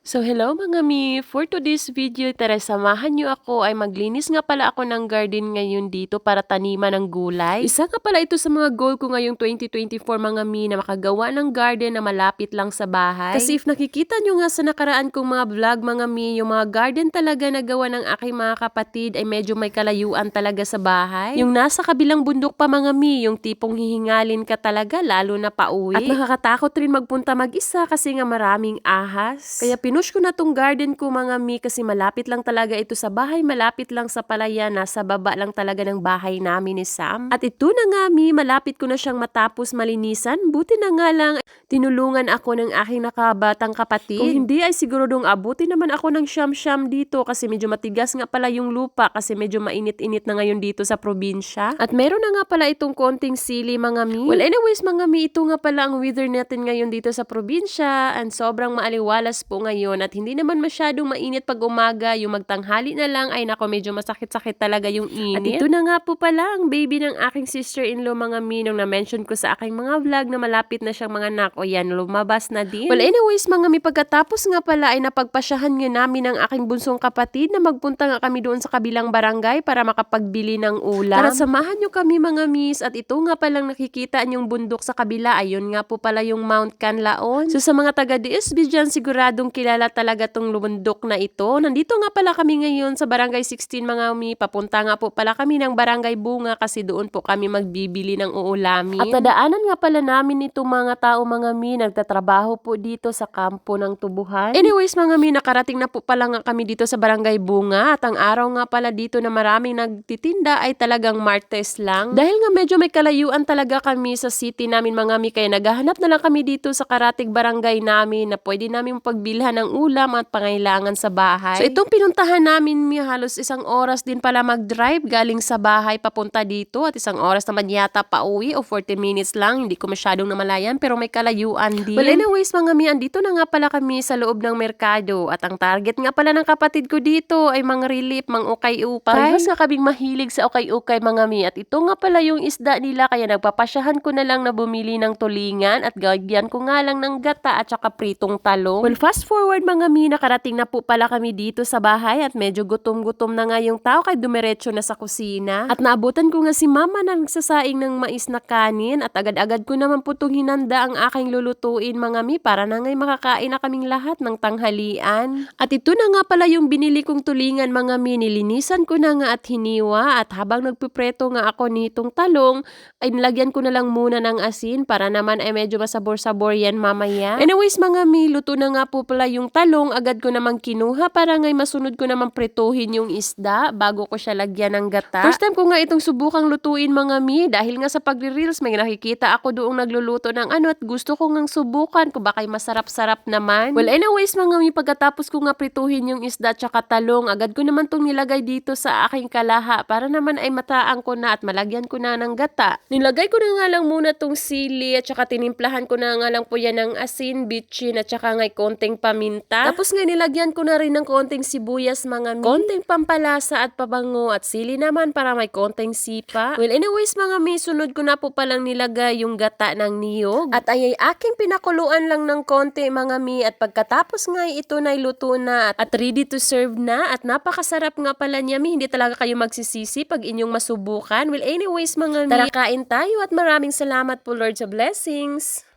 So hello mga mi, for today's video tara samahan niyo ako ay maglinis nga pala ako ng garden ngayon dito para taniman ng gulay. Isa nga pala ito sa mga goal ko ngayong 2024 mga mi na makagawa ng garden na malapit lang sa bahay. Kasi if nakikita niyo nga sa nakaraan kong mga vlog mga mi, yung mga garden talaga na gawa ng aking mga kapatid ay medyo may kalayuan talaga sa bahay. Yung nasa kabilang bundok pa mga mi, yung tipong hihingalin ka talaga lalo na pauwi. At nakakatakot rin magpunta mag-isa kasi nga maraming ahas. Kaya pinush ko na tong garden ko mga mi kasi malapit lang talaga ito sa bahay, malapit lang sa palayan, nasa baba lang talaga ng bahay namin ni Sam. At ito na nga mi, malapit ko na siyang matapos malinisan, buti na nga lang tinulungan ako ng aking nakabatang kapatid. Kung hindi ay siguro dong abuti naman ako ng siyam-siyam dito kasi medyo matigas nga pala yung lupa kasi medyo mainit-init na ngayon dito sa probinsya. At meron na nga pala itong konting sili mga mi. Well anyways mga mi, ito nga pala ang weather natin ngayon dito sa probinsya and sobrang maaliwalas po ngayon at hindi naman masyadong mainit pag umaga, yung magtanghali na lang ay nako medyo masakit-sakit talaga yung init. At ito na nga po pala ang baby ng aking sister-in-law mga minong na mention ko sa aking mga vlog na malapit na siyang mga anak. O yan, lumabas na din. Well anyways mga mi, pagkatapos nga pala ay napagpasyahan nga namin ng aking bunsong kapatid na magpunta nga kami doon sa kabilang barangay para makapagbili ng ulam. Tara samahan nyo kami mga miss at ito nga palang nakikita yung bundok sa kabila. Ayun nga po pala yung Mount Canlaon. So sa mga taga DSB dyan siguradong kilala talaga tong bundok na ito. Nandito nga pala kami ngayon sa Barangay 16 mga mi. Papunta nga po pala kami ng Barangay Bunga kasi doon po kami magbibili ng uulamin. At nadaanan nga pala namin itong mga tao mga mi. Nagtatrabaho po dito sa kampo ng tubuhan. Anyways mga mi, nakarating na po pala nga kami dito sa Barangay Bunga. At ang araw nga pala dito na maraming nagtitinda ay talagang Martes lang. Dahil nga medyo may kalayuan talaga kami sa city namin mga mi. Kaya naghahanap na lang kami dito sa karatig barangay namin na pwede namin pagbilhan ng ulam at pangailangan sa bahay. So itong pinuntahan namin mi halos isang oras din pala mag-drive galing sa bahay papunta dito at isang oras naman yata pa uwi o 40 minutes lang. Hindi ko masyadong namalayan pero may kalayuan din. Well anyways mga mi, andito na nga pala kami sa loob ng merkado at ang target nga pala ng kapatid ko dito ay mga relief, mga ukay-ukay. Parehas nga kaming mahilig sa ukay-ukay mga mi at ito nga pala yung isda nila kaya nagpapasyahan ko na lang na bumili ng tulingan at gagyan ko nga lang ng gata at saka pritong talong. Well fast forward mga mi, nakarating na po pala kami dito sa bahay at medyo gutom-gutom na nga yung tao kay dumiretso na sa kusina. At naabutan ko nga si mama na nagsasaing ng mais na kanin at agad-agad ko naman po itong hinanda ang aking lulutuin mga mi para na ngay makakain na kaming lahat ng tanghalian. At ito na nga pala yung binili kong tulingan mga mi, nilinisan ko na nga at hiniwa at habang nagpipreto nga ako nitong talong ay nilagyan ko na lang muna ng asin para naman ay medyo masabor-sabor yan mamaya. Anyways mga mi, luto na nga po pala yung talong, agad ko namang kinuha para ngay masunod ko namang prituhin yung isda bago ko siya lagyan ng gata. First time ko nga itong subukang lutuin mga mi dahil nga sa pagre-reels may nakikita ako doong nagluluto ng ano at gusto ko ngang subukan kung bakay masarap-sarap naman. Well anyways mga mi pagkatapos ko nga prituhin yung isda tsaka talong agad ko naman itong nilagay dito sa aking kalaha para naman ay mataang ko na at malagyan ko na ng gata. Nilagay ko na nga lang muna tong sili at saka tinimplahan ko na nga lang po yan ng asin, bitchin at saka ngay konting paminta. Tapos nga nilagyan ko na rin ng konting sibuyas mga mi. Konting pampalasa at pabango at sili naman para may konting sipa. Well anyways mga mi, sunod ko na po palang nilagay yung gata ng niyog. At ay, ay aking pinakuluan lang ng konti mga mi at pagkatapos nga ito na luto na at, at ready to serve na at napakasarap nga pala niya mi. Hindi talaga kayo magsisisi pag inyong masubukan. Well anyways mga mi, tara kain tayo at maraming salamat po Lord sa blessings.